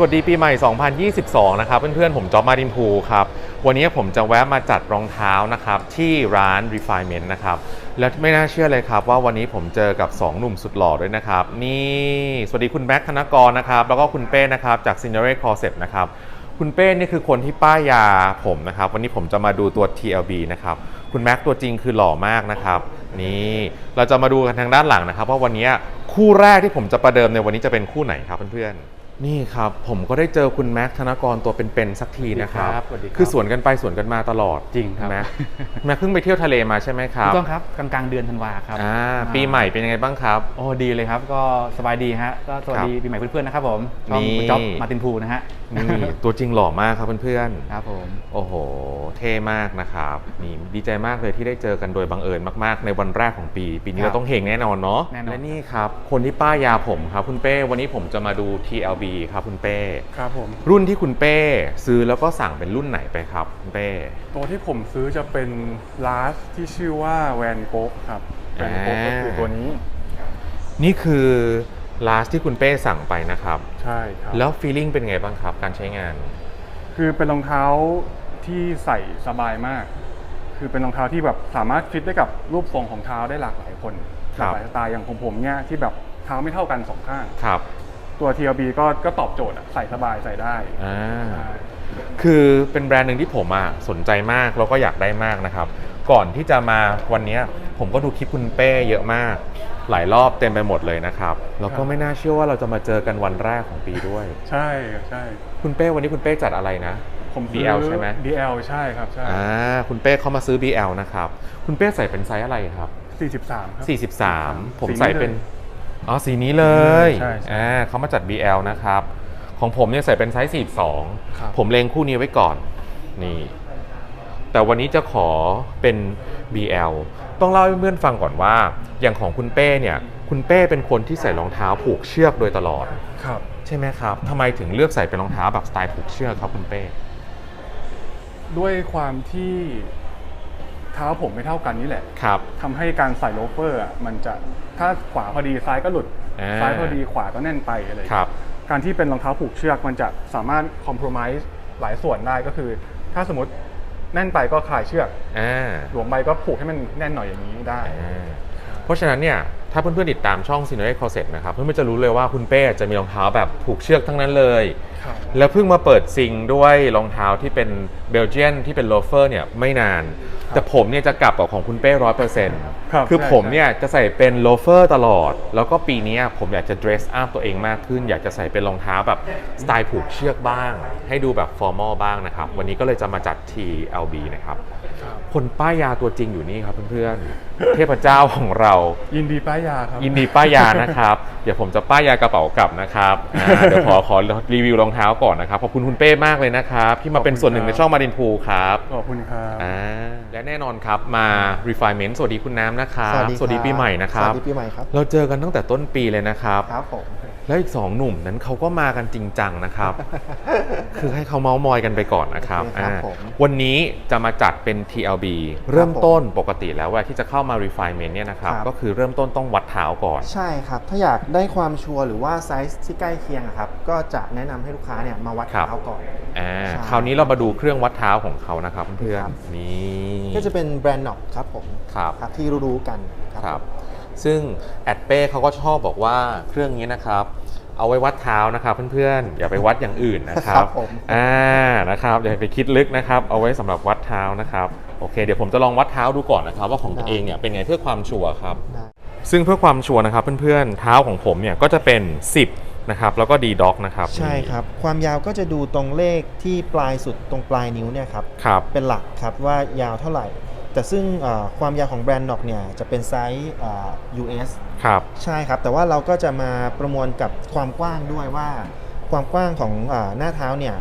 สวัสดีปีใหม่ 2022 นะครับ เพื่อนๆ ผมจอบมาดินพูครับ วันนี้ผมจะแวะมาจัดรองเท้านะครับ ที่ร้าน Refinement นะครับ และไม่น่าเชื่อเลยครับ ว่าวันนี้ผมเจอกับ 2 หนุ่มสุดหล่อด้วยนะครับ นี่ สวัสดีคุณแม็กธนกรนะครับ แล้วก็คุณเป้นะครับ จาก s i n e r e Concept นะครับ คุณเป้นี่คือคนที่ป้ายยาผมนะครับ วันนี้ผมจะมาดูตัว TLB นะครับ คุณแม็กตัวจริงคือหล่อมากนะครับ นี่ เราจะมาดูกันทางด้านหลังนะครับว่าวันนี้คู่แรกที่ผมจะประเดิมในวันนี้จะเป็นคู่ไหนครับเพื่อนๆ นี่ครับผมก็ได้เจอคุณแม็กธนกรตัวเป็นๆสักทีนะครับสวัสดีครับคือสวนกันไปสวนกันมาตลอดจริงครับ แม็กแม็กเพิ่งไปเที่ยวทะเลมาใช่ไหมคถูรับกต้องครับกลางๆเดือนธันวาครับอ่าอ่าปีใหม่เป็นยังไงบ้างครับ โอ้ดีเลยครับก็สบายดีฮะก็สวัสดีปีใหม่เพื่อนๆนะครับผมช่องนี่ คุณจ๊อบมาร์ตินพูนะฮะนี่ตัวจริงหล่อมากครับเพื่อนๆครับผมโอ้โห เท่มากนะครับนี่ดีใจมากเลยที่ได้เจอกันโดยบังเอิญมากๆ ในวันแรกของปี ปีนี้ครับเราต้องเฮงแน่นอนเนาะแน่นอน และนี่ครับ คนที่ป้ายยาผมครับคุณเป้วันนี้ผมจะมาดู TLB ครับคุณเป้ ครับผม รุ่นที่คุณเป้ซื้อแล้วก็สั่งเป็นรุ่นไหนไปครับคุณเป้ ตัวที่ผมซื้อจะเป็นลาสที่ชื่อว่าแวนโก๊กครับแวนโก๊กก็คือตัวนี้ นี่คือ last ที่คุณเป้สั่งไปนะครับใช่ครับแล้ว feeling เป็นไงบ้างครับการใช้งาน คือเป็นรองเท้าที่ใส่สบายมาก คือเป็นรองเท้าที่แบบสามารถฟิตได้กับรูปทรงของเท้าได้หลากหลายคนคหรับลากหลายสไตล์อย่างผมผมเนี่ยที่แบบเท้าไม่เท่ากันสองข้างครับตัว TLB ก็ก็ตอบโจทย์อะใส่สบายใส่ได้อ่าใช่คือเป็นแบรนด์หนึ่งที่ผมอะสนใจมากแล้วก็อยากได้มากนะครับ ก่อนที่จะมาวันเนี้ยผมก็ดูคลิปคุณเป้เยอะมาก หลายรอบเต็มไปหมดเลยนะครับ แล้วก็ไม่น่าเชื่อว่าเราจะมาเจอกันวันแรกของปีด้วย ใช่ใช่คุณเป้วันนี้คุณเป้จัดอะไรนะผมซื้อ BL ใช่ไหม BL ใช่ครับใช่อ่าคุณเป้เขามาซื้อ BL นะครับ คุณเป้ใส่เป็นไซส์อะไรครับ 43 ครับ 43 ผมสีนี้ใส่เป็นเลยอ๋อสีนี้เลยใช่ใช่อ่าเขามาจัด BL นะครับ ของผมเนี่ยใส่เป็นไซส์ครับ42 ผมเลงคู่นี้ไว้ก่อน นี่ แต่วันนี้จะขอเป็น BL ต้องเล่าให้เพื่อนๆฟังก่อนว่า อย่างของคุณเป้เนี่ย คุณเป้เป็นคนที่ใส่รองเท้าผูกเชือกโดยตลอด ครับ ใช่ไหมครับทำไมถึงเลือกใส่เป็นรองเท้าแบบสไตล์ผูกเชือกครับคุณเป้ ด้วยความที่เท้าผมไม่เท่ากันนี่แหละครับ ทำให้การใส่โลเฟอร์อะมันจะถ้าขวาพอดีซ้ายก็หลุด อ่า ซ้ายพอดีขวาก็แน่นไปอะไรครับ การที่เป็นรองเท้าผูกเชือกมันจะสามารถคอม p r o m i s e หลายส่วนได้ก็คือ ถ้าสมมติ แน่นไปก็คลายเชือกอ่าหลวมไปก็ผูกให้มันแน่นหน่อยอย่างนี้ได้ อ่าเพราะฉะนั้นเนี่ย ถ้าเพื่อนๆติดตามช่อง c i n e r e Closet นะครับ เพื่อนๆจะรู้เลยว่าคุณเป้จะมีรองเท้าแบบผูกเชือกทั้งนั้นเลย ครับ แล้วเพิ่งมาเปิดซิงด้วยรองเท้าที่เป็นเบลเจียนที่เป็นโลเฟอร์เนี่ยไม่นาน แต่ผมเนี่ยจะกลับกับของคุณเป้ร้อยเปอร์เซ็นต์ครับคือใช่ผมเนี่ยจะใส่เป็นโลเฟอร์ตลอด แล้วก็ปีเนี้ยผมอยากจะ dress up ตัวเองมากขึ้น อยากจะใส่เป็นรองเท้าแบบสไตล์ผูกเชือกบ้าง ให้ดูแบบ formal บ้างนะครับ วันนี้ก็เลยจะมาจัด TLB นะครับ ครับคนป้ายยาตัวจริงอยู่นี่ครับเพื่อนๆ เทพเจ้าของเรา ยินดีป้ายยาครับ ยินดีป้ายยานะครับ เดี๋ยวผมจะป้ายยากระเป๋ากลับนะครับอ่าเดี๋ยวขอขอรีวิวรองเท้าก่อนนะครับ ขอบคุณคุณเป้มากเลยนะครับ ที่มาเป็นส่วนหนึ่งในช่องมาดินพูครับ ขอบคุณครับ อ่าและแน่นอนครับมา refinement สวัสดีคุณน้ำนะครับสวัสดีครับสวัสดีปีใหม่นะครับ สวัสดีปีใหม่ครับ เราเจอกันตั้งแต่ต้นปีเลยนะครับ ครับผม แล้วอีกสองหนุ่มนั้นเขาก็มากันจริงจังนะครับ คือให้เขาเมาส์มอยกันไปก่อนนะครับโอเคครับอ่าผมวันนี้จะมาจัดเป็น TLB เริ่มต้นปกติแล้วเวลาที่จะเข้ามา refinement เนี่ยนะครับ ครับ ก็คือเริ่มต้นต้องวัดเท้าก่อน ใช่ครับ ถ้าอยากได้ความชัวร์หรือว่าไซส์ที่ใกล้เคียงอะครับ ก็จะแนะนำให้ลูกค้าเนี่ยมาวัดครับ เท้าก่อน อ่าใช่คราวนี้เรามาดูเครื่องวัดเท้าของเขานะครับเพื่อนครับ ๆนี่ก็จะเป็นแบรนด์น็อกครับผมครับ ครับที่รู้ๆกันครับ ครับ ซึ่งแอดเป้เขาก็ชอบบอกว่าเครื่องนี้นะครับ เอาไว้วัดเท้านะครับเพื่อนๆ อย่าไปวัดอย่างอื่นนะครัครับบผมอ่านะครับอย่าไปคิดลึกนะครับ เอาไว้สำหรับวัดเท้านะครับโอเคเดี๋ยวผมจะลองวัดเท้าดูก่อนนะครับ ว่าของตัวเองเนี่ยเป็นไงเพื่อความชัวร์ครับได้ซึ่งเพื่อความชัวร์นะครับเพื่อนๆเท้าของผมเนี่ยก็จะเป็น 10นะครับแล้วก็ดีด็อกนะครับใช่ครับ ความยาวก็จะดูตรงเลขที่ปลายสุดตรงปลายนิ้วเนี่ยครับครับเป็นหลักครับว่ายาวเท่าไหร่ แต่ซึ่งเอ่อความยาวของแบรนด์น็อกเนี่ยจะเป็นไซส์เอ่อ US ครับใช่ครับ แต่ว่าเราก็จะมาประมวลกับความกว้างด้วยว่า ความกว้างของอาหน้าเท้าเนี่ย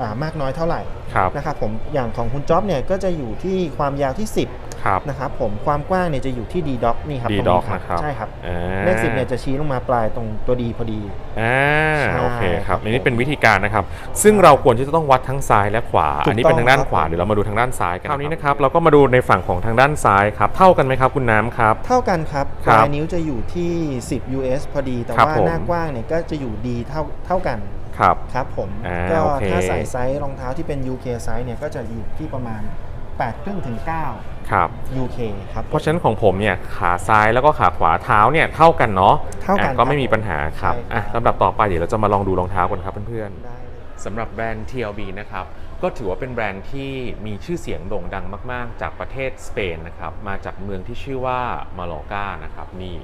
อ่ามากน้อยเท่าไหร่ครับนะครับผมอย่างของคุณจ๊อบเนี่ยก็จะอยู่ที่ความยาวที่ 10 คครับนะครับผมความกว้างเนี่ยจะอยู่ที่ D dock นี่ครับ D ตรง dock นี้นะครับใช่ครับอ่าเลขสิบเนี่ยจะชี้ลงมาปลายตรงตัวดีพอดีอ่าใช่โอเคคครัรับบอันนี้เป็นวิธีการนะครับ ซึ่งเราควรที่จะต้องวัดทั้งซ้ายและขวาถูกอันนี้เป็นทางด้านต้องขวาครับเดี๋ยวเรามาดูทางด้านซ้ายกันคราวนี้นะครับเราก็มาดูในฝั่งของทางด้านซ้ายครับเท่ากันไหมครับคุณน้ำครับ เท่ากันครับคปรับลายนิ้วจะอยู่ที่ 10 US พอดี แต่ครับว่าผมหน้ากว้างเนี่ยก็จะอยู่ดีเท่าเท่ากันครับครับผมอ่าก็โอเคถ้าใส่ไซส์รองเท้าที่เป็น UK ไซส์เนี่ยก็จะอยู่ที่ประมาณ 8ครึ่งถึงครับ9 UK ครับ เพราะฉะนั้นของผมเนี่ยขาซ้ายแล้วก็ขาขวาเท้าเนี่ยเท่ากันเนาะเท่ากันอะก็ไม่มีปัญหาครับใช่ครับ อะลำดับต่อไปเดี๋ยวเราจะมาลองดูรองเท้ากันครับเพื่อนๆ ได้เลย สำหรับแบรนด์ TLB นะครับ ก็ถือว่าเป็นแบรนด์ที่มีชื่อเสียงโด่งดังมาก ๆ จากประเทศสเปนนะครับ มาจากเมืองที่ชื่อว่ามาลอกานะครับ นี่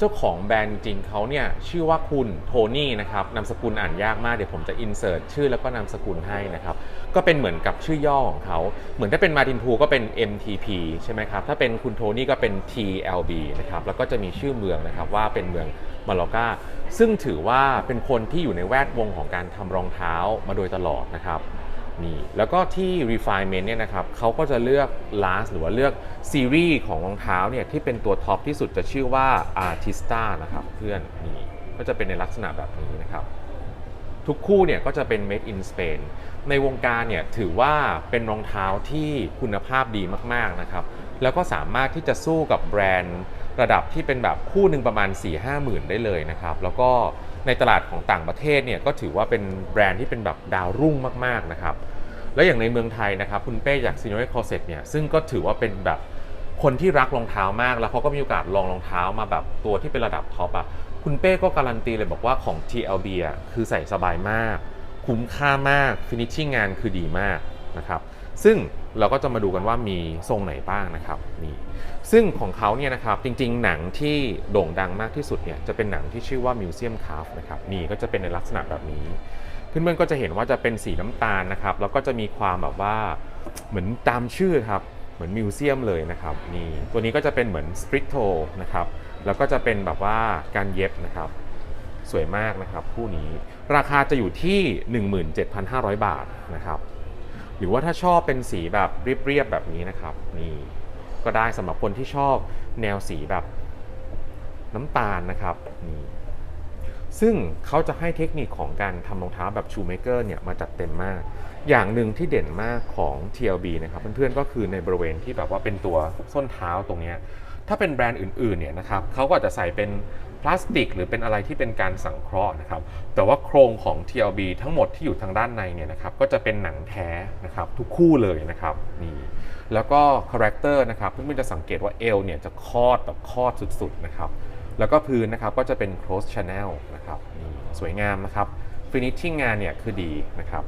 เจ้าของแบรนด์จริงเขาเนี่ยชื่อว่าคุณโทนี่นะครับนามสกุลอ่านยากมากเดี๋ยวผมจะอินเสิร์ตชื่อแล้วก็นามสกุลให้นะครับก็เป็นเหมือนกับชื่อย่อของเขาเหมือนถ้าเป็นมาตินพูก็เป็น MTP ใช่ไหมครับถ้าเป็นคุณโทนี่ก็เป็น TLB นะครับแล้วก็จะมีชื่อเมืองนะครับว่าเป็นเมืองมาลอกาซึ่งถือว่าเป็นคนที่อยู่ในแวดวงของการทำรองเท้ามาโดยตลอดนะครับ นี่แล้วก็ที่ refinement เนี่ยนะครับเขาก็จะเลือก last หรือว่าเลือกซีรีส์ของรองเท้าเนี่ยที่เป็นตัวท็อปที่สุดจะชื่อว่า artista นะครับเพื่อนนี่ก็จะเป็นในลักษณะแบบนี้นะครับ ทุกคู่เนี่ยก็จะเป็น made in Spain ในวงการเนี่ยถือว่าเป็นรองเท้าที่คุณภาพดีมากๆนะครับ แล้วก็สามารถที่จะสู้กับแบรนด์ระดับที่เป็นแบบคู่หนึ่งประมาณ 4 5 หมื่นได้เลยนะครับ แล้วก็ ในตลาดของต่างประเทศเนี่ยก็ถือว่าเป็นแบรนด์ที่เป็นแบบดาวรุ่งมากๆนะครับ แล้วอย่างในเมืองไทยนะครับ คุณเป้จาก s e n i o r c o s e t เนี่ยซึ่งก็ถือว่าเป็นแบบคนที่รักรองเท้ามาก แล้วเขาก็มีโอกาสลองรองเท้ามาแบบตัวที่เป็นระดับท็อปอะคุณเป้ก็การันตีเลยบอกว่าของ TLB อะคือใส่สบายมาก คุ้มค่ามากฟินิชชิ่งงานคือดีมากนะครับซึ่งเราก็จะมาดูกันว่ามีทรงไหนบ้างนะครับนี่ ซึ่งของเขาเนี่ยนะครับจริงๆ หนังที่โด่งดังมากที่สุดเนี่ยจะเป็นหนังที่ชื่อว่า Museum c a f นะครับนี่ก็จะเป็นในลักษณะแบบนี้ เพื่อนๆก็จะเห็นว่าจะเป็นสีน้ำตาลนะครับแล้วก็จะมีความแบบว่าเหมือนตามชื่อครับเหมือนมิวเซียมเลยนะครับนี่ตัวนี้ก็จะเป็นเหมือนสตริ t โทนะครับแล้วก็จะเป็นแบบว่าการเย็บนะครับสวยมากนะครับคู่นี้ราคาจะอยู่ที่ 17,500 บาทนะครับหรือว่าถ้าชอบเป็นสีแบบเรียบๆแบบนี้นะครับนี่ ก็ได้สำหรับคนที่ชอบแนวสีแบบน้ำตาลนะครับนี่ซึ่งเขาจะให้เทคนิคของการทำรองเท้าแบบชูเมเกอร์เนี่ยมาจัดเต็มมาก อย่างหนึ่งที่เด่นมากของ TLB นะครับเพื่อนๆก็คือในบริเวณที่แบบว่าเป็นตัวส้นเท้าตรงนี้ถ้าเป็นแบรนด์อื่นๆเนี่ยนะครับเขาก็จจะใส่เป็นพลาสติก หรือเป็นอะไรที่เป็นการสังเคราะห์นะครับ แต่ว่าโครงของ TLB ทั้งหมดที่อยู่ทางด้านในเนี่ยนะครับก็จะเป็นหนังแท้นะครับทุกคู่เลยนะครับนี่ แล้วก็คาแรคเตอร์นะครับเพื่อนๆจะสังเกตว่าเอวเนี่ยจะคอดแบบคอดสุดๆนะครับแล้วก็พื้นนะครับก็จะเป็น cross channel นะครับนี่สวยงามนะครับ finishing งานเนี่ยคือดีนะครับ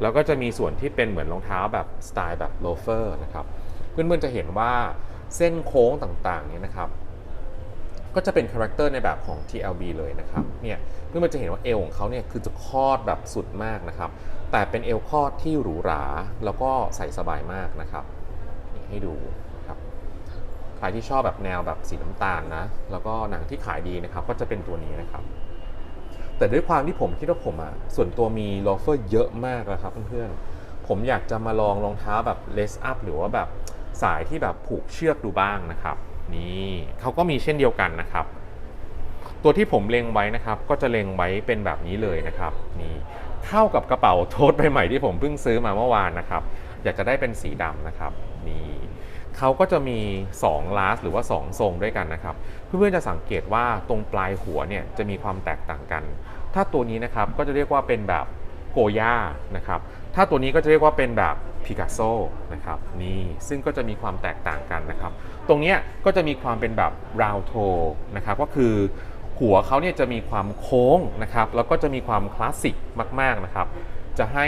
แล้วก็จะมีส่วนที่เป็นเหมือนรองเท้าแบบสไตล์แบบโลเฟอร์นะครับเพื่อนๆจะเห็นว่าเส้นโค้งต่างๆเนี่ยนะครับก็จะเป็นคาแรคเตอร์ในแบบของ TLB เลยนะครับเนี่ยเพื่อนๆจะเห็นว่าเอวของเขาเนี่ยคือจะคอดแบบสุดมากนะครับ แต่เป็นเอวคอดที่หรูหรา แล้วก็ใส่สบายมากนะครับนี่ให้ดูครับใครที่ชอบแบบแนวแบบสีน้ำตาลนะ แล้วก็หนังที่ขายดีนะครับ ก็จะเป็นตัวนี้นะครับ แต่ด้วยความที่ผมคิดว่าผมอะส่วนตัวมีโลเฟอร์เยอะมากนะครับเพื่อนๆ ผมอยากจะมาลองรองเท้าแบบเลสอัพหรือว่าแบบสายที่แบบผูกเชือกดูบ้างนะครับ นี่เขาก็มีเช่นเดียวกันนะครับ ตัวที่ผมเล็งไว้นะครับ ก็จะเล็งไว้เป็นแบบนี้เลยนะครับนี่เข้ากับกระเป๋าโทษใบใหม่ที่ผมเพิ่งซื้อมาเมื่อวานนะครับ อยากจะได้เป็นสีดำนะครับนี่เขาก็จะมี 2 ลาสหรือว่า 2 ทรงด้วยกันนะครับ เพื่อนๆจะสังเกตว่าตรงปลายหัวเนี่ยจะมีความแตกต่างกัน ถ้าตัวนี้นะครับก็จะเรียกว่าเป็นแบบโกย่านะครับ ถ้าตัวนี้ก็จะเรียกว่าเป็นแบบพิกัสโซนะครับนี่ซึ่งก็จะมีความแตกต่างกันนะครับ ตรงนี้ก็จะมีความเป็นแบบราวโทนะครับก็คือ หัวเขาเนี่ยจะมีความโค้งนะครับแล้วก็จะมีความคลาสสิกมากๆนะครับจะให้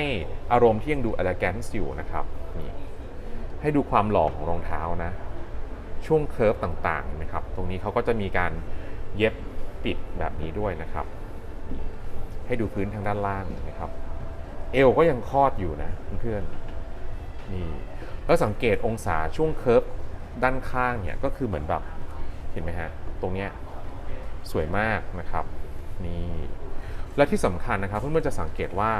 อารมณ์ที่ยังดู elegant อยู่นะครับนี่ให้ดูความหล่อของรองเท้านะ ช่วงเคิร์ฟต่างๆนไหมครับ ตรงนี้เขาก็จะมีการเย็บปิดแบบนี้ด้วยนะครับ ให้ดูพื้นทางด้านล่างนะครับ เอวก็ยังคลอดอยู่นะเพื่อนๆนี่แล้วสังเกตองศาช่วงเคิร์ฟด้านข้างเนี่ยก็คือเหมือนแบบเห็นไหมฮะตรงเนี้ย สวยมากนะครับนี่และที่สำคัญนะครับเพื่อนๆจะสังเกตว่า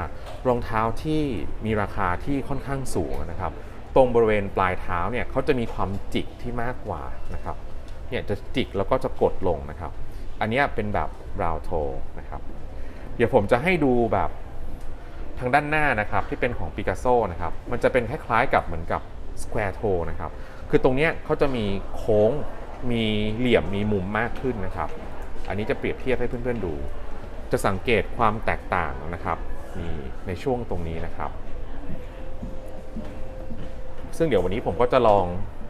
รองเท้าที่มีราคาที่ค่อนข้างสูงนะครับ ตรงบริเวณปลายเท้าเนี่ยเขาจะมีความจิกที่มากกว่านะครับเนี่ยจะจิกแล้วก็จะกดลงนะครับ อันนี้เป็นแบบราวโทนะครับ เดี๋ยวผมจะให้ดูแบบทางด้านหน้านะครับที่เป็นของปิกัสโซนะครับ มันจะเป็นคล้ายๆกับเหมือนกับสแควร์โทนะครับ คือตรงเนี้ยเขาจะมีโค้งมีเหลี่ยมมีมุมมากขึ้นนะครับ อันนี้จะเปรียบเทียบให้เพื่อนๆดู จะสังเกตความแตกต่างนะครับนี่ในช่วงตรงนี้นะครับ ซึ่งเดี๋ยววันนี้ผมก็จะลอง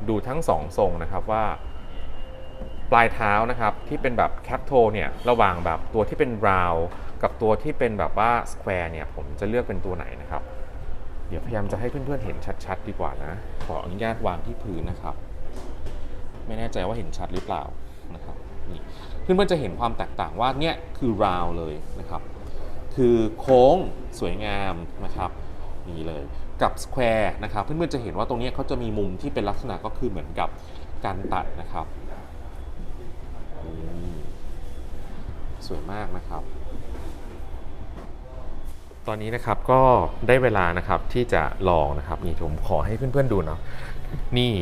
ดูทั้งสองทรงนะครับว่า ปลายเท้านะครับที่เป็นแบบแคปโทเนี่ยระหว่างแบบตัวที่เป็นราวกับตัวที่เป็นแบบว่าสแควร์เนี่ยผมจะเลือกเป็นตัวไหนนะครับ เดี๋ยวพยายามจะให้เพื่อนๆเห็นชัดๆ ดีกว่านะ ขออนุญาตวางที่พื้นนะครับ ไม่แน่ใจว่าเห็นชัดหรือเปล่านะครับนี่ เพื่อนๆจะเห็นความแตกต่างว่าเนี่ยคือราวเลยนะครับ คือโค้งสวยงามนะครับนี่เลยกับสแควร์นะครับเพื่อนๆจะเห็นว่าตรงนี้เขาจะมีมุมที่เป็นลักษณะก็คือเหมือนกับการตัดนะครับสวยมากนะครับ ตอนนี้นะครับก็ได้เวลานะครับที่จะลองนะครับนี่ผมขอให้เพื่อนๆดูเนาะนี่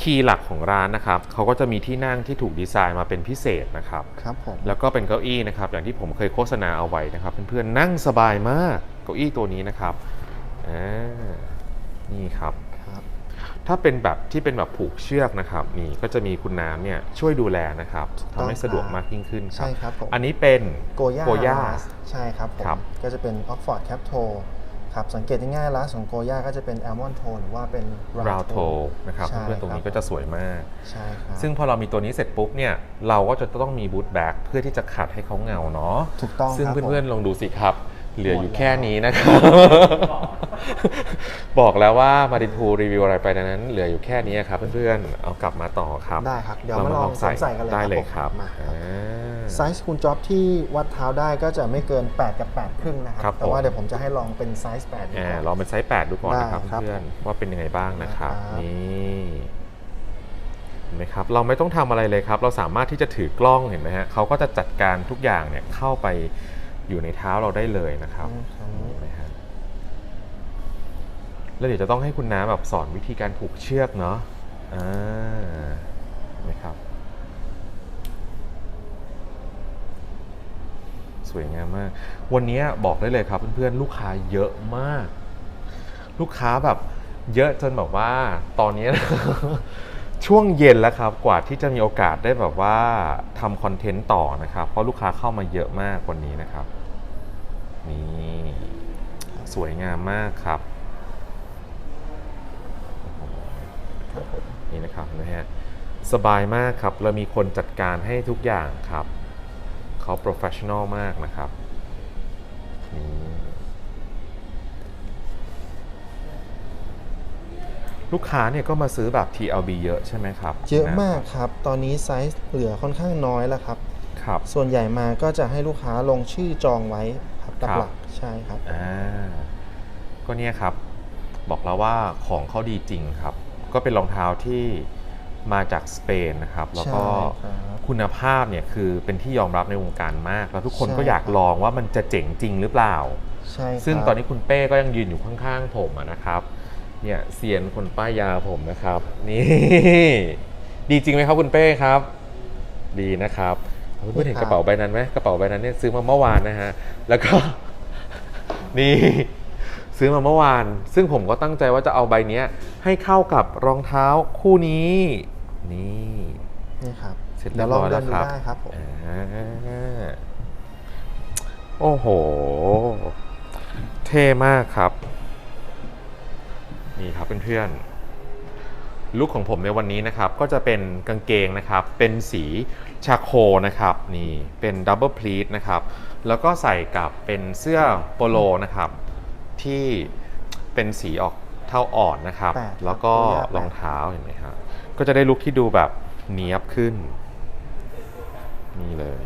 คีย์หลักของร้านนะครับเขาก็จะมีที่นั่งที่ถูกดีไซน์มาเป็นพิเศษนะครับ ครับผม แล้วก็เป็นเก้าอี้นะครับ อย่างที่ผมเคยโฆษณาเอาไว้นะครับ เพื่อนๆนั่งสบายมากเก้าอี้ตัวนี้นะครับอ่านี่ครับ ครับ ถ้าเป็นแบบที่เป็นแบบผูกเชือกนะครับ นี่ก็จะมีคุณน้ำเนี่ยช่วยดูแลนะครับถูกต้องทำให้สะดวกมากยิ่งขึ้นครัใช่ครับผม อันนี้เป็นโกย่าโกย่า ใช่ครับผม ครับ ก็จะเป็น Oxford Cap t o ค รับสังเกตง่ายๆร้านของโกย่าก็จะเป็น Almond Tone หรือว่าเป็นราวโทนะครับใช่เพื่อนๆตรงนี้ก็จะสวยมากใช่ครับซึ่งพอเรามีตัวนี้เสร็จปุ๊บเนี่ยเราก็จะต้องมีบูทแบ็กเพื่อที่จะขัดให้เขาเงาเนาะถูกต้องซึ่งครับเพื่อนผมๆลองดูสิครับ เหลืออยู่หมดแล้วแค่นี้นะครับ บอกแล้วว่ามาดินพูรีวิวอะไรไปนั้น เหลืออยู่แค่นี้ครับเพื่อนๆ เอากลับมาต่อครับ ได้ครับ เดี๋ยวมาลองสวมใส่กันเลยได้เลยผครับมมาครับอ่าไซส์คุณจ็อบที่วัดเท้าได้ก็จะไม่เกิน 8 กับ 8 ครึ่งนะคครัรับบแต่ว่าผมเดี๋ยวผมจะให้ลองเป็นไซส์8ดีกอ่าว่าลองเป็นไซส์ 8 ดูก่อนนะครับได้ครับเพื่อนๆว่าเป็นยังไงบ้างนะครับนะครับนี่เห็นไหมครับเราไม่ต้องทำอะไรเลยครับ เราสามารถที่จะถือกล้องเห็นไหมฮะเขาก็จะจัดการทุกอย่างเนี่ยเข้าไป อยู่ในเท้าเราได้เลยนะครับอืมครับเห็นไหมฮะแล้วเดี๋ยวจะต้องให้คุณน้าแบบสอนวิธีการผูกเชือกเนาะอ่าเห็นไหมครับสวยงามมาก วันนี้บอกได้เลยครับเพื่อนๆลูกค้าเยอะมาก ลูกค้าแบบเยอะจนแบบว่าตอนนี้ ช่วงเย็นแล้วครับกว่าที่จะมีโอกาสได้แบบว่าทำคอนเทนต์ต่อนะครับ เพราะลูกค้าเข้ามาเยอะมากวันนี้นะครับ นี่สวยงามมากครับนี่นะครับนะฮะสบายมากครับ เรามีคนจัดการให้ทุกอย่างครับ เขาโปรเฟชชั่นอลมากนะครับ ลูกค้าเนี่ยก็มาซื้อแบบ TLB เยอะใช่ไหมครับเยอะมากครับ ตอนนี้ไซส์เหลือค่อนข้างน้อยแล้วครับ ครับ ส่วนใหญ่มาก็จะให้ลูกค้าลงชื่อจองไว้ครับครับหลักๆใช่ครับอ่าก็เนี่ยครับ บอกแล้วว่าของเขาดีจริงครับ ก็เป็นรองเท้าที่มาจากสเปนนะครับ แล้วก็ใช่ครับ คุณภาพเนี่ยคือเป็นที่ยอมรับในวงการมาก แล้วทุกคนใช่ก็อยากครับลองว่ามันจะเจ๋งจริงหรือเปล่า ใช่ครับซึ่งตอนนี้คุณเป้ก็ยังยืนอยู่ข้างๆผมอะนะครับ เนี่ยเซียนคนป้ายยาผมนะครับ นี่ ดีจริงไหมครับคุณเป้ครับ ดีนะครับเพื่อนๆเห็นกระเป๋าใบนั้นไหมกระเป๋าใบนั้นเนี่ยซื้อมาเมื่อวานนะฮะแล้วก็ นี่ ซื้อมาเมื่อวาน ซึ่งผมก็ตั้งใจว่าจะเอาใบเนี้ย ให้เข้ากับรองเท้าคู่นี้ นี่นี่ครับเสร็จเรีเดี๋ยยวบลร้องอยเดิแล้วนดูครับได้ครับผมอ่าโอ้โห เท่มากครับ นี่ครับเพื่อนๆลุคของผมในวันนี้นะครับ ก็จะเป็นกางเกงนะครับ เป็นสีชาโคนะครับนี่เป็นดับเบิลพลีทนะครับ แล้วก็ใส่กับเป็นเสื้อโปโลนะครับ ที่เป็นสีออกเท่าอ่อนนะครับแปดครับแล้วก็ตัวอย่างแปดรองเท้าเห็นไหมครับก็จะได้ลุคที่ดูแบบเนียบขึ้น นี่เลย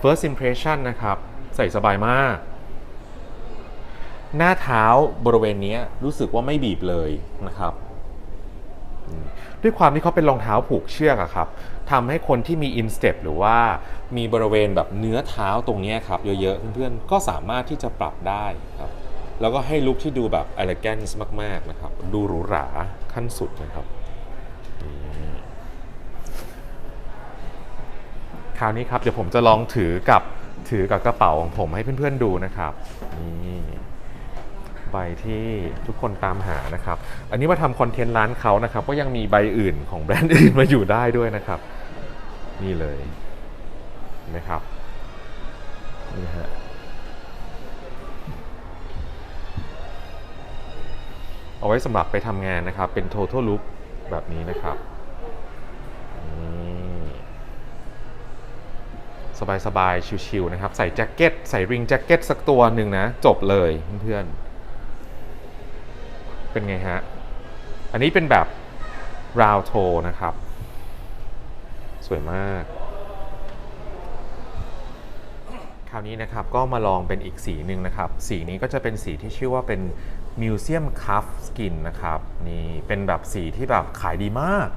first impression นะครับ ใส่สบายมาก หน้าเท้าบริเวณนี้รู้สึกว่าไม่บีบเลยนะครับ ด้วยความที่เขาเป็นรองเท้าผูกเชือกอะครับทำให้คนที่มี instep หรือว่ามีบริเวณแบบเนื้อเท้าตรงนี้ครับเยอะๆเพื่อนๆก็สามารถที่จะปรับได้ครับ แล้วก็ให้ลุคที่ดูแบบ elegance มากๆนะครับ ดูหรูหราขั้นสุดนะครับคราวนี้ครับเดี๋ยวผมจะลองถือกับถือกับกระเป๋าของผมให้เพื่อนๆดูนะครับนี่ ใบที่ทุกคนตามหานะครับ อันนี้มาทำคอนเทนต์ร้านเขานะครับ ก็ยังมีใบอื่นของแบรนด์อื่นมาอยู่ได้ด้วยนะครับ นี่เลยนไหมครับนี่ฮะเอาไว้สำหรับไปทำงานนะครับ เป็น total look แบบนี้นะครับนี่สบายๆ ชิวๆนะครับ ใส่แจ็คเก็ต ใส่ริงแจ็คเก็ตสักตัวหนึ่งนะ จบเลยเพื่อนๆ เป็นไงฮะ อันนี้เป็นแบบ round toe นะครับ สวยมาก คราวนี้นะครับก็มาลองเป็นอีกสีหนึ่งนะครับ สีนี้ก็จะเป็นสีที่ชื่อว่าเป็น Museum Cuff Skin นะครับนี่เป็นแบบสีที่แบบขายดีมาก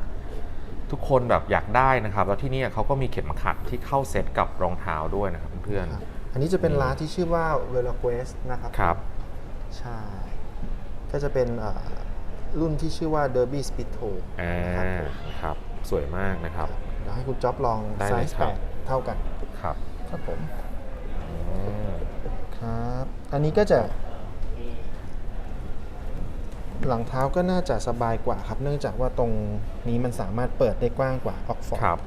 ทุกคนแบบอยากได้นะครับ แล้วที่นี่เขาก็มีเข็มขัดที่เข้าเซ็ตกับรองเท้าด้วยนะครับเพื่อนครับอันนี้จะเป็นร้านที่ชื่อว่า v e l o q u e s t นะครับๆครับ ใช่ ก็จะเป็นเอ่อรุ่นที่ชื่อว่า Derby Speed Toe อ่านะครับผมนะครับ สวยมากนะครับ เดี๋ยวให้คุณจ๊อบลองได้ไซเลยส์ครับแปดเท่ากัน ครับ ครับผมอืมครับ อันนี้ก็จะ หลังเท้าก็น่าจะสบายกว่าครับ เนื่องจากว่าตรงนี้มันสามารถเปิดได้กว้างกว่าออกฟอร์ครับ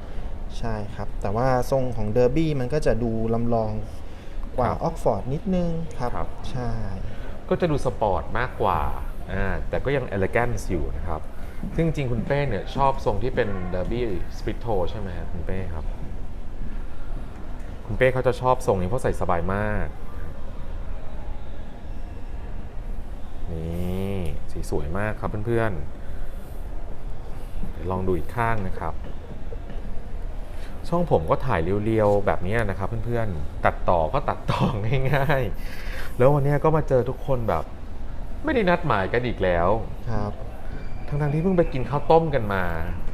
ใช่ครับ แต่ว่าทรงของเดอร์บี้มันก็จะดูลำลองกว่าครับออกฟอร์ดนิดนึงครับครับใช่ ก็จะดูสปอร์ตมากกว่าอ่าแต่ก็ยัง elegance อยู่นะครับ ซึ่งจริงๆคุณเป้เนี่ยชอบทรงที่เป็น derby split toe ใช่ไหมครับคุณเป้ครับ คุณเป้เขาจะชอบทรงนี้เพราะใส่สบายมาก นี่สีสวยมากครับเพื่อนๆลองดูอีกข้างนะครับ ช่องผมก็ถ่ายเรียวๆแบบนี้นะครับเพื่อนๆ ตัดต่อก็ตัดต่อง่ายๆ แล้ววันนี้ก็มาเจอทุกคนแบบ ไม่ได้นัดหมายกันอีกแล้วครับทั้งๆที่เพิ่งไปกินข้าวต้มกันมา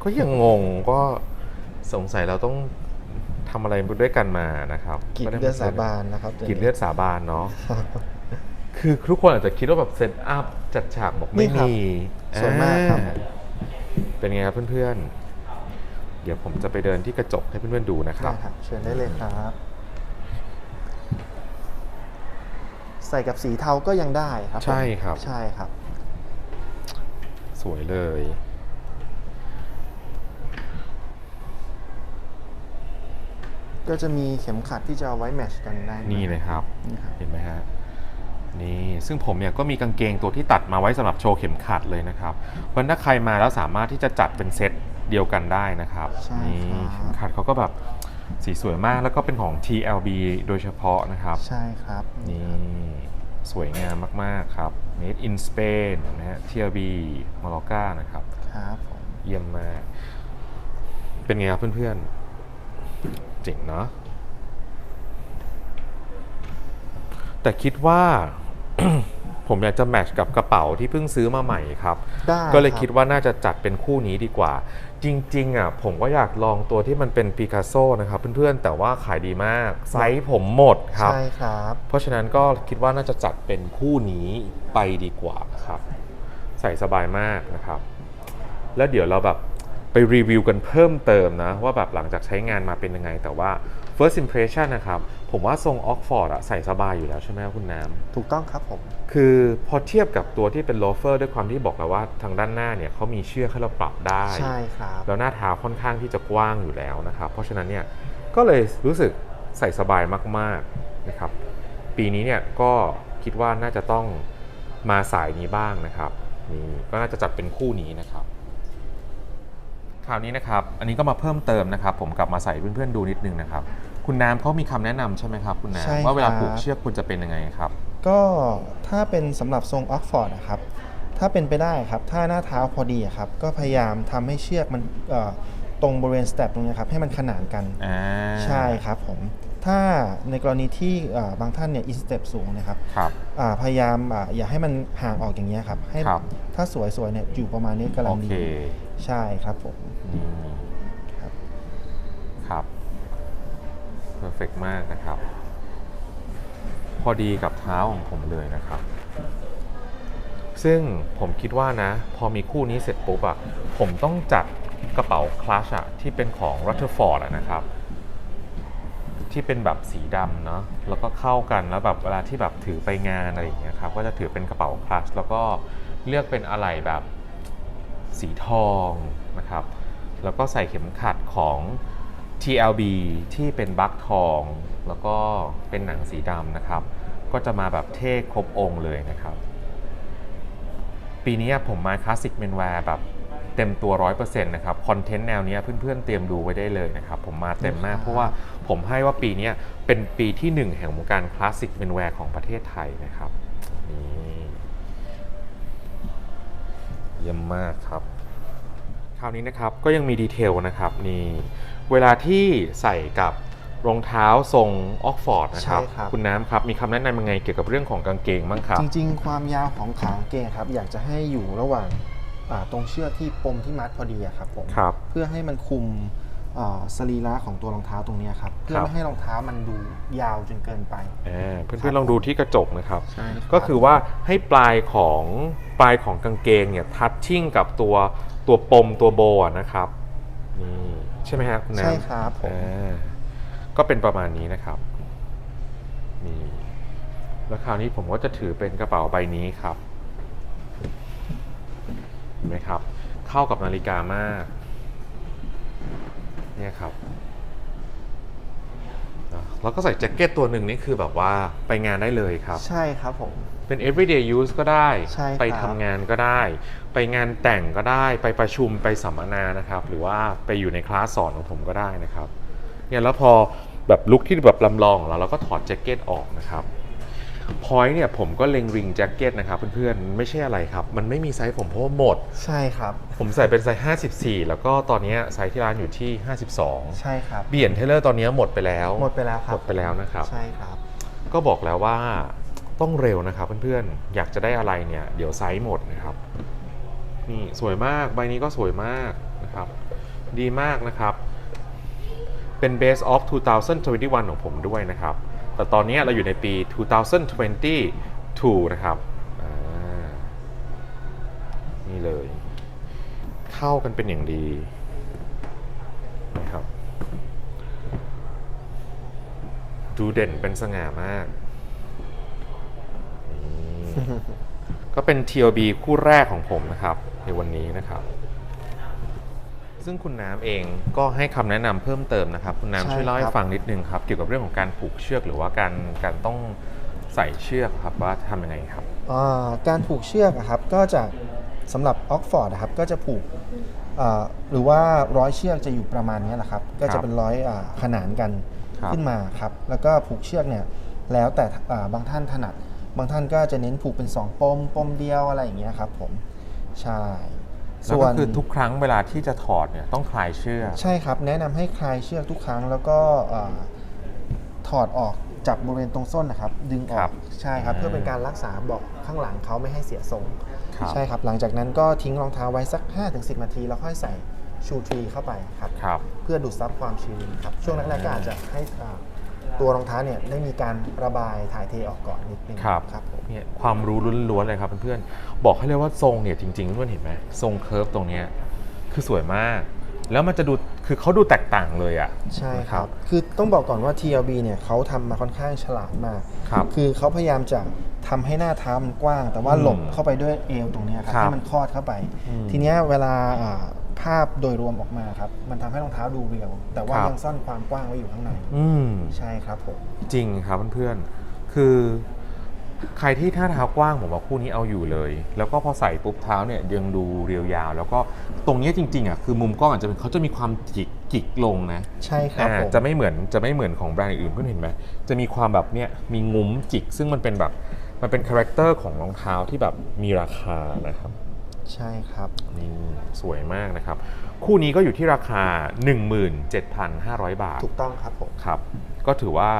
ก็ยังงงก็สงสัยเราต้องทำอะไรด้วยกันมานะครับกินไม่ไมเลือดสาบานนะครับกินเลือดสาบานเนาะคือทุกคนอาจจะคิดว่าแบบเซตอัพจัดฉากบอกไม่นี่ครับมีสวยมากครับอ่เป็นไงครับเพื่อนๆ เดี๋ยวผมจะไปเดินที่กระจกให้เพื่อนๆดูนะครัได้บครับเชิญได้เลยครับ ใส่กับสีเทาก็ยังได้ครับผมใช่ครับ ใช่ครับ สวยเลย ก็จะมีเข็มขัดที่จะเอาไว้แมทชกันได้นี่เลยครับนี่ครับ เห็นไหมฮะนี่ซึ่งผมเนี่ยก็มีกางเกงตัวที่ตัดมาไว้สำหรับโชว์เข็มขัดเลยนะครับเพราะฉะนั้นถ้าใครมาแล้วสามารถที่จะจัดเป็นเซตเดียวกันได้นะครับใช่นี่คเข็รัมบขัดเขาก็แบบ สีสวยมากแล้วก็เป็นของ TLB โดยเฉพาะนะครับ ใช่ครับนี่สวยงามมาก ๆ ครับ Made in Spain นะฮะ TLB มอลกานะครับ ครับผมเยี่ยมมาก เป็นไงครับเพื่อนๆ เจ๋งเนาะแต่คิดว่า ผมอยากจะแมทช์กับกระเป๋าที่เพิ่งซื้อมาใหม่ครับ ได้ก็เลยรับ คิดว่าน่าจะจัดเป็นคู่นี้ดีกว่า จริงๆอะผมก็อยากลองตัวที่มันเป็นปิกัสโซนะครับเพื่อนๆ แต่ว่าขายดีมากไซส์ผมหมดครับ ใช่ครับ เพราะฉะนั้นก็คิดว่าน่าจะจัดเป็นคู่นี้ไปดีกว่าครับ ใส่สบายมากนะครับ แล้วเดี๋ยวเราแบบไปรีวิวกันเพิ่มเติมนะ ว่าแบบหลังจากใช้งานมาเป็นยังไงแต่ว่า first impression นะครับ ผมว่าทรงออกฟอร์ดอะใส่สบายอยู่แล้วใช่ไหมครับคุณน้ำถูกต้องครับผม คือพอเทียบกับตัวที่เป็นโลเฟอร์ด้วยความที่บอกแล้วว่าทางด้านหน้าเนี่ยเขามีเชือกให้เราปรับได้ใช่ครับแล้วหน้าเท้าค่อนข้างที่จะกว้างอยู่แล้วนะครับเพราะฉะนั้นเนี่ยก็เลยรู้สึกใส่สบายมากๆนะครับ ปีนี้เนี่ยก็คิดว่าน่าจะต้องมาสายนี้บ้างนะครับนี่ก็น่าจะจัดเป็นคู่นี้นะครับคราวนี้นะครับ อันนี้ก็มาเพิ่มเติมนะครับ ผมกลับมาใส่เพื่อนๆดูนิดนึงนะครับ คุณน้ำเขามีคำแนะนำใช่ไหมครับคุณใช่น้ำว่าเวลาครับผูกเชือกคุณจะเป็นยังไงครับ ก็ถ้าเป็นสำหรับทรงออกฟอร์ดนะครับ ถ้าเป็นไปได้ครับ ถ้าหน้าเท้าพอดีอะครับ ก็พยายามทำให้เชือกมันเอ่อตรงบริเวณสเต็ปตรงนี้ครับให้มันขนานกัน อ่า ใช่ครับผม ถ้าในกรณีที่เอ่อบางท่านเนี่ยอินสเต็ปสูงนะครับครับ อ่าพยายามอ่าอย่าให้มันห่างออกอย่างเงี้ยครับ ให้ครับ ถ้าสวยๆเนี่ยอยู่ประมาณนี้กำลัโองดีเค ใช่ครับผมนี่ค เพอร์เฟกมากนะครับ พอดีกับเท้าของผมเลยนะครับ ซึ่งผมคิดว่านะ พอมีคู่นี้เสร็จปุ๊บอะผมต้องจัดกระเป๋าคลาชอะที่เป็นของ r u t t e r f o r d อะนะครับ ที่เป็นแบบสีดำเนาะแล้วก็เข้ากันแล้วแบบเวลาที่แบบถือไปงานอะไรอย่างเงี้ยครับก็จะถือเป็นกระเป๋าคลัชแล้วก็เลือกเป็นอะไหล่แบบสีทองนะครับ แล้วก็ใส่เข็มขัดของ TLB ที่เป็นบัคทอง แล้วก็เป็นหนังสีดำนะครับ ก็จะมาแบบเท่ครบองค์เลยนะครับ ปีนี้ผมมาคลาสสิกเมนแวร์แบบเต็มตัว 100%นะครับ คอนเทนต์แนวเนี้ยเพื่อนๆเตรียมดูไว้ได้เลยนะครับ ผมมาเต็มมากเพราะว่าผมให้ว่าปีเนี้ยเป็นปีที่ 1 แห่งวงการคลาสสิกเมนแวร์ของประเทศไทยนะครับนี่เยี่ยมมากครับ คราวนี้นะครับก็ยังมีดีเทลนะครับนี่เวลาที่ใส่กับรองเท้าทรงออกฟอร์ดนะครับ ใช่ครับ คุณน้ำครับ มีคำแนะนำยังไงเกี่ยวกับเรื่องของกางเกงบ้างครับ จริงๆ ความยาวของขากางเกงครับ อยากจะให้อยู่ระหว่างอ่าตรงเชือกที่ปมที่มัดพอดีอะครับผมครับ เพื่อให้มันคุมอ่าสรีระของตัวรองเท้าตรงเนี้ยครับ เพื่อครับไม่ให้รองเท้ามันดูยาวจนเกินไป อ่าเพื่อนๆลองดูที่กระจกนะครับ ใช่รับก็คือว่าให้ปลายของปลายของกางเกงเนี่ยทัชชิ่งกับตัว ตัวปมตัวโบอะนะครับนี่ใช่ไหมฮะคุณน้ำใช่ครับผม อ่าก็เป็นประมาณนี้นะครับนี่แล้วคราวนี้ผมก็จะถือเป็นกระเป๋าใบนี้ครับเห็นไหมครับ เข้ากับนาฬิกามาก เนี่ยครับอะแล้วก็ใส่แจ็คเก็ตตัวหนึ่งนี่คือแบบว่าไปงานได้เลยครับ ใช่ครับผม เป็น everyday use ก็ได้ ใช่ครับไปทำงานก็ได้ ไปงานแต่งก็ได้ ไปประชุมไปสัมมนานะครับ หรือว่าไปอยู่ในคลาสสอนของผมก็ได้นะครับเนี่ยแล้วพอแบบลุคที่แบบลำลองของเราเราก็ถอดแจ็คเก็ตออกนะครับพอยเนี่ยผมก็เล็งริงแจ็คเก็ตนะครับเพื่อนๆไม่ใช่อะไรครับ มันไม่มีไซส์ผมเพราะว่าหมด ใช่ครับ ผมใส่เป็นไซส์ 54 แล้วก็ตอนเนี้ยไซส์ที่ร้านอยู่ที่ 52 ใช่ครับ เบียนเทเลอร์ตอนเนี้ยหมดไปแล้วหมดไปแล้วคหรัมบ ดไปแล้วนะครับ ใช่ครับ ก็บอกแล้วว่า ต้องเร็วนะครับเพื่อนๆ อยากจะได้อะไรเนี่ย เดี๋ยวไซส์หมดนะครับ นี่สวยมากใบนี้ก็สวยมากนะครับ ดีมากนะครับ เป็น base of 2021 ของผมด้วยนะครับ แต่ตอนนี้เราอยู่ในปี 2022 นะครับนี่เลย เข้ากันเป็นอย่างดีนะครับ ดูเด่นเป็นสง่ามาก ก็เป็น TLB คู่แรกของผมนะครับ ในวันนี้นะครับ ซึ่งคุณน้ำเองก็ให้คำแนะนำเพิ่มเติมนะครับ คุณใช่น้ำช่วยเล่าให้ครับ ฟังนิดนึงครับ เกี่ยวกับเรื่องของการผูกเชือกหรือว่าการการต้องใส่เชือกครับว่าทำยังไงครับ อ่าการผูกเชือกอะครับก็จะสำหรับออกฟอร์ดนะครับก็จะผูกอ่าหรือว่าร้อยเชือกจะอยู่ประมาณนี้แหละครับก็ครัจะบเป็นร้อยอ่าขนานกันครับ ขึ้นมาครับแล้วก็ผูกเชือกเนี่ยแล้วแต่อ่าบางท่านถนัด บางท่านก็จะเน้นผูกเป็น 2ปมปมเดียวอะไรอย่างเงี้ยครับผมใช่แล้วก็คือทุกครั้งเวลาที่จะถอดเนี่ยต้องคลายเชือกใช่ครับ แนะนำให้คลายเชือกทุกครั้ง แล้วก็อ่าถอดออกจับบริเวณตรงส้นนะครับ ดึงอครัอบกใช่ครับอ่าเพื่อเป็นการรักษาเบาะข้างหลังเขาไม่ให้เสียทรงครับใช่ครับ หลังจากนั้นก็ทิ้งรองเท้าไว้สัก 5-10 นาที แล้วค่อยใส่ชูทรีเข้าไปครับครับเพื่อดูดซับความชื้นครับ ช่วงแรกๆก็อาจจะให้อ่า ตัวรองเท้าเนี่ยได้มีการระบายถ่ายเทออกก่อนนิดนึงครับ ครับผม เนี่ยความรู้ล้วนๆเลยครับเพื่อนๆ บอกให้เลยว่าทรงเนี่ยจริงๆเพื่อนเห็นไหมทรงเคิร์ฟตรงเนี้ยคือสวยมาก แล้วมันจะดูคือเขาดูแตกต่างเลยอะ ใช่คครัรับบคือต้องบอกก่อนว่า TLB เนี่ยเขาทำมาค่อนข้างฉลาดมากครับคือเขาพยายามจะทำให้หน้าเท้ามันกว้าง แต่ว่าอืมหลบเข้าไปด้วยเอวตรงเนี้ยครับครับให้มันคลอดเข้าไปอืมทีเนี้ยเวลาอ่า ภาพโดยรวมออกมาครับมันทำให้รองเท้าดูเรียว แต่ว่าครับ ยังซ่อนความกว้างไว้อยู่ข้างในอืม ใช่ครับผมจริงครับเพื่อนๆ คือ ใครที่ท่าเท้ากว้างผมว่าคู่นี้เอาอยู่เลย แล้วก็พอใส่ปุ๊บเท้าเนี่ยยังดูเรียวยาว แล้วก็ตรงเนี้ยจริงๆอะคือมุมกล้องอาจจะเป็นเขาจะมีความจิกจิกลงนะใช่ครับอ่าผม จะไม่เหมือนจะไม่เหมือนของแบรนด์อื่นเพื่อนเห็นไหมจะมีความแบบเนี้ยมีงุ้มจิก ซึ่งมันเป็นแบบมันเป็นคาแรคเตอร์ของรองเท้าที่แบบมีราคานะครับ ใช่ครับ นี่สวยมากนะครับ คู่นี้ก็อยู่ที่ราคา 17,500 บาท ถูกต้องครับผมครับ ก็ถือว่า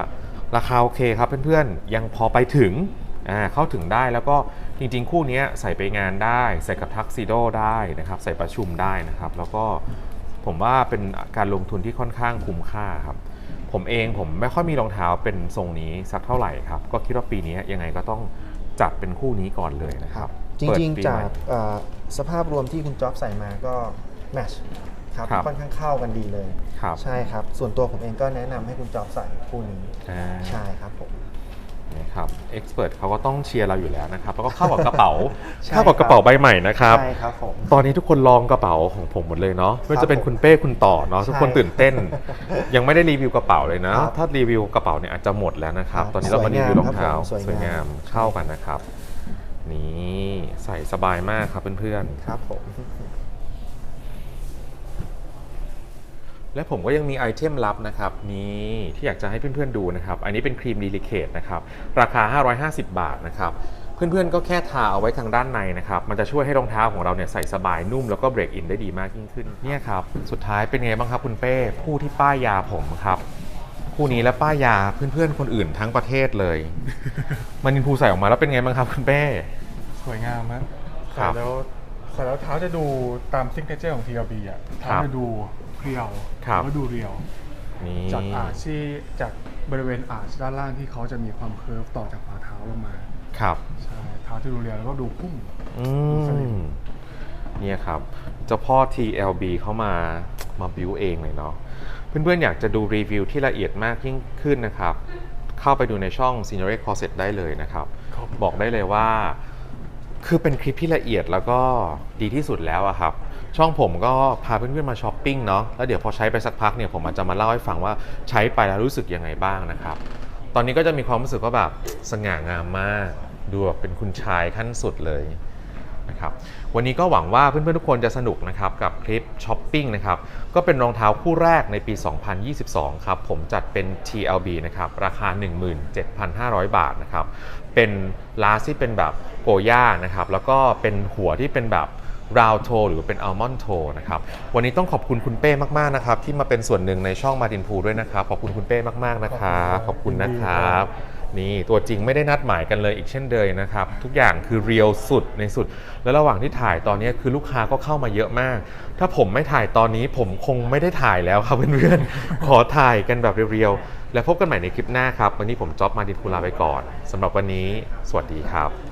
ราคาโอเคครับเพื่อนๆ ยังพอไปถึงอ่าเข้าถึงได้แล้วก็จริงๆ คู่เนี้ยใส่ไปงานได้ ใส่กับทักซิโดได้นะครับ ใส่ประชุมได้นะครับ แล้วก็ผมว่าเป็นการลงทุนที่ค่อนข้างคุ้มค่าครับ ผมเองผมไม่ค่อยมีรองเท้าเป็นทรงนี้สักเท่าไหร่ครับ ก็คิดว่าปีนี้ยังไงก็ต้องจัดเป็นคู่นี้ก่อนเลยนะครับจเปิดริงปีๆจาใหม่กเอ่อ สภาพรวมที่คุณจ๊อบใส่มาก็แมชครับครับค่อนข้างเข้ากันดีเลย ครับใช่ครับ ส่วนตัวผมเองก็แนะนำให้คุณจ๊อบใส่คู่นี้อ่า ใช่ครับผม นะครับเอ็กซ์เพรสเขาก็ต้องเชียร์เราอยู่แล้วนะครับ แล้วก็เข้ากับกระเป๋า ใช่เข้ากับกระเป๋าใบใหม่นะครับ ใช่ครับผม ตอนนี้ทุกคนลองกระเป๋าของผมหมดเลยเนาะไม่ว่าจะเป็นคุณเป้คุณต่อเนาะทุกคนใช่ตื่นเต้น ยังไม่ได้รีวิวกระเป๋าเลยนะ ครับถ้ารีวิวกระเป๋าเนี่ยอาจจะหมดแล้วนะครับ ครับตอนนี้เรามารีวิวรองเท้าสวยงามครับผมสวยงามเข้ากันนะครับ นี่ใส่สบายมากครับเพื่อนๆ ครับผม และผมก็ยังมีไอเทมลับนะครับนี่ที่อยากจะให้เพื่อนๆดูนะครับ อันนี้เป็นครีมดีลิเคทนะครับ ราคา 550 บาทนะครับเพื่อนๆ ก็แค่ทาเอาไว้ทางด้านในนะครับ มันจะช่วยให้รองเท้าของเราเนี่ยใส่สบายนุ่มแล้วก็เบรกอินได้ดีมากยิ่งขึ้น เนี่ยครับ สุดท้ายเป็นไงบ้างครับคุณเป้ ผู้ที่ป้ายยาผมครับ คู่นี้และป้ายยาเพื่อนๆ คนอื่นทั้งประเทศเลย มันนินพูใส่ออกมาแล้วเป็นไงบ้างครับคุณเป้ส วยงามฮะครัใส่บแล้วใส่แล้วเท้าจะดูตามซิกเนเจอร์ของ TLB อะเท้าครับจะดูเพรียวครับ แล้วดูเรียว นี่ จากอาร์ชที่จากบริเวณอาร์ชด้านล่างที่เขาจะมีความเคิร์ฟต่อจากฝ่าเท้าลงมาครับ ใช่เท้าจะดูเรียวแล้วก็ดูพุ่ง อืสลิม มเนี่ยครับเจ้าพ่อ TLB เข้ามามาบิวเองเลยเนาะเพื่อนๆ อยากจะดูรีวิวที่ละเอียดมากยิ่งขึ้นนะครับ เข้าไปดูในช่อง s e n i o r e Closet ได้เลยนะครับครับบอกได้เลยว่า คือเป็นคลิปที่ละเอียดแล้วก็ดีที่สุดแล้วอะครับ ช่องผมก็พาเพื่อนๆมาช้อปปิ้งเนาะแล้วเดี๋ยวพอใช้ไปสักพักเนี่ยผมอาจจะมาเล่าให้ฟังว่าใช้ไปแล้วรู้สึกยังไงบ้างนะครับ ตอนนี้ก็จะมีความรู้สึกว่าแบบสง่างามมาก ดูแบบเป็นคุณชายขั้นสุดเลยนะครับวันนี้ก็หวังว่าเพื่อนๆทุกคนจะสนุกนะครับกับคลิปช้อปปิ้งนะครับก็เป็นรองเท้าคู่แรกในปี 2022 ครับ ผมจัดเป็น TLB นะครับราคา 17,500 บาทนะครับ เป็นลาสที่เป็นแบบโกย่านะครับ แล้วก็เป็นหัวที่เป็นแบบราวโทหรือเป็นอัลมอนด์โทนะครับ วันนี้ต้องขอบคุณคุณเป้มากๆนะครับ ที่มาเป็นส่วนหนึ่งในช่องมาดินพูด้วยนะครับ ขอบคุณคุณเป้มากๆนะครับขอบคุณนะครับ นี่ตัวจริงไม่ได้นัดหมายกันเลยอีกเช่นเดิมนะครับ ทุกอย่างคือเรียลสุดในสุด แล้วระหว่างที่ถ่ายตอนนี้คือลูกค้าก็เข้ามาเยอะมาก ถ้าผมไม่ถ่ายตอนนี้ผมคงไม่ได้ถ่ายแล้วครับเพื่อนๆขอถ่ายกันแบบเรียวๆ และพบกันใหม่ในคลิปหน้าครับ วันนี้ผมจ๊อบมาดินคูลาไปก่อนสำหรับวันนี้ สวัสดีครับ